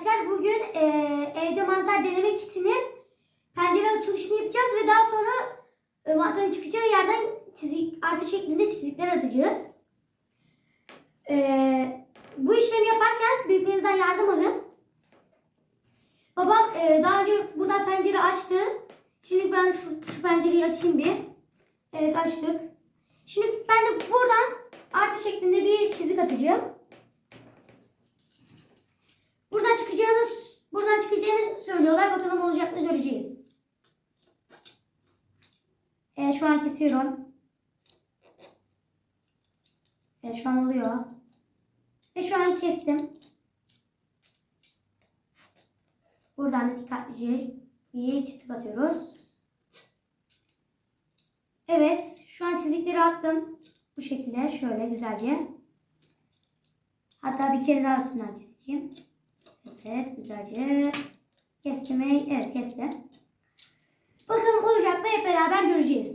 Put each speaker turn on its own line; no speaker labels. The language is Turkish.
arkadaşlar. Bugün e, evde mantar deneme kitinin pencere açılışını yapacağız ve daha sonra e, mantarın çıkacağı yerden çizik, artı şeklinde çizikler atacağız. E, bu işlemi yaparken büyüklerinizden yardım alın. Babam e, daha önce buradan pencere açtı. Şimdi ben şu, şu pencereyi açayım bir. Evet açtık. Şimdi ben de buradan artı şeklinde bir çizik atacağım. Buradan çıkacağını buradan söylüyorlar. Bakalım olacak mı göreceğiz. Evet şu an kesiyorum. Evet şu an oluyor. Ve şu an kestim. Buradan da dikkatlice bir çizik atıyoruz. Evet şu an çizikleri attım. Bu şekilde şöyle güzelce. Hatta bir kere daha üstünden keseceğim. Evet güzelce kestim. Evet kestim. Bakalım olacak mı hep beraber göreceğiz.